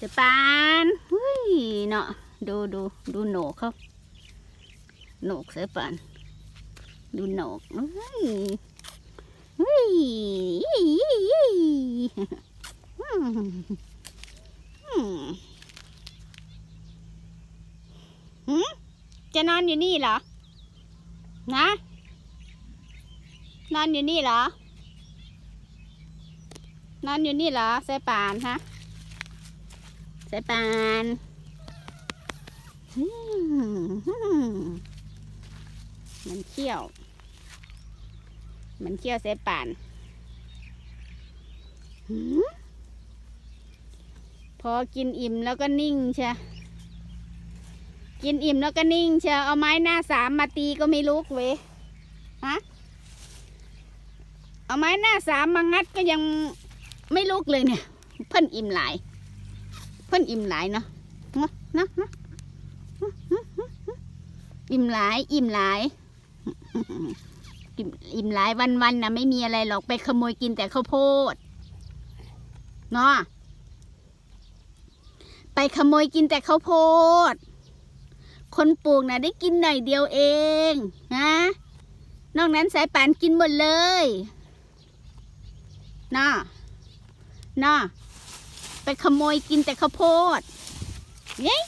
จะปานเฮ้ยเนาะดูดูดูโหนกเขาโหนกเสือปานดูโหนกเฮ้ยเฮ้ยอืมอืมหืมจะนอนอยู่นี่เหรอ นะ นอนอยู่นี่เหรอ นอนอยู่นี่เหรอสายป่านฮะ สายป่านมันเขี้ยว มันเขี้ยวสายป่านพอกินอิ่มแล้วก็นิ่งเชียกินอิ่มแล้วก็นิ่งเชียเอาไม้หน้าสามมาตีก็ไม่ลุกเว้ยฮะเอาไม้หน้าสามมางัดก็ยังไม่ลุกเลยเนี่ย เพิ่นอิ่มหลาย เพิ่นอิ่มหลายเนาะเนาะเนาะอิ่มหลาย อิ่มหลาย อิ่มหลายวันๆนะไม่มีอะไรหรอกไปขโมยกินแต่ข้าวโพดเนาะไปขโมยกินแต่ข้าวโพด คนปลูกนะได้กินหน่อยเดียวเองนะนอกนั้นสายป่านกินหมดเลยน่าน่า ไปขโมยกินแต่ข้าวโพดเย้